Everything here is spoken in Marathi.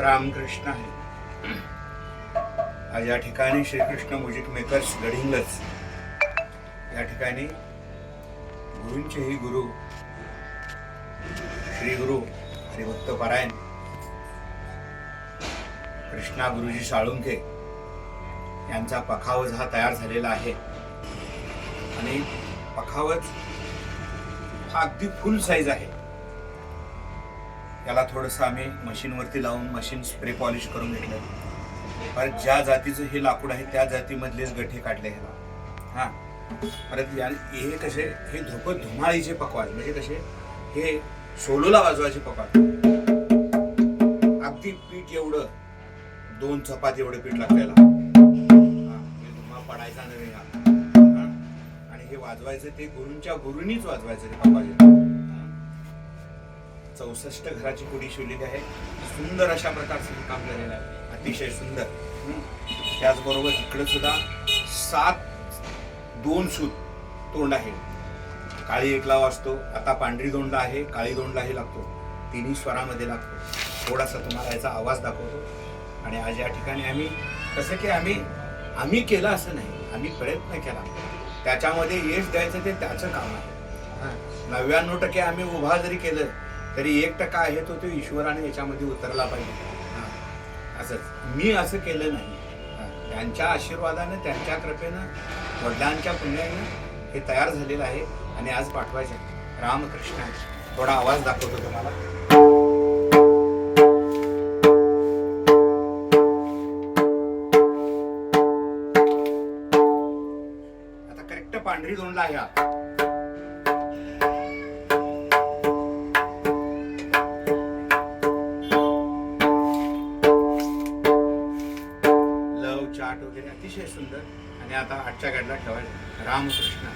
रामकृष्ण आहे. आज या ठिकाणी श्रीकृष्ण म्युझिक मेकर्स गडिंगलज. या ठिकाणी गुरूंचेही गुरु श्री गुरु हरिभक्त पारायण कृष्णा गुरुजी साळुंके यांचा पखावज हा तयार झालेला आहे. आणि पखावज हा अगदी फुल साईज आहे. त्याला थोडंसं आम्ही मशीनवरती लावून मशीन स्प्रे पॉलिश करून घेतलं. परत ज्या जातीचं हे लाकूड आहे त्या जातीमधलेच गठ्ठे काढले ह्याला. हां. परत या हे कसे हे धुप धुमाळीचे पकवान म्हणजे कसे हे सोलोला वाजवायचे पकवान. अगदी पीठ एवढं दोन चपाती एवढं पीठ लागलेला म्हणजे धुमा पडायचा नवीन आणि हे वाजवायचं ते गुरूंच्या गुरुनीच वाजवायचं ते पकवाचे चौसष्ट घराची कुडी शिवलेली आहे. सुंदर अशा प्रकारचं हे काम झालेलं आहे. अतिशय सुंदर. त्याचबरोबर इकडे सुद्धा सात दोन सूत तोंड आहे. काळी एकला वाजतो आता पांढरी दोंडला आहे. काळी दोंडलाही लागतो. तिन्ही स्वरामध्ये लागतो. थोडासा तुम्हाला याचा आवाज दाखवतो. आणि आज या ठिकाणी आम्ही कसं की आम्ही आम्ही केलं असं नाही. आम्ही प्रयत्न केला. त्याच्यामध्ये यश द्यायचं ते त्याचं काम आहे. नव्याण्णव टक्के आम्ही उभा जरी केलं तरी एक टक्का आहे तो तो ईश्वराने याच्यामध्ये उतरला पाहिजे. असंच. मी असं केलं नाही. त्यांच्या आशीर्वादानं त्यांच्या कृपेनं वडिलांच्या पुण्यानं हे तयार झालेलं आहे आणि आज पाठवायचे रामकृष्ण आहे. थोडा आवाज दाखवतो तुम्हाला. आता करेक्ट पांढरी दोनला आहे वगैरे अतिशय सुंदर. आणि आता आजच्या गाडीला ठेवायला रामकृष्ण.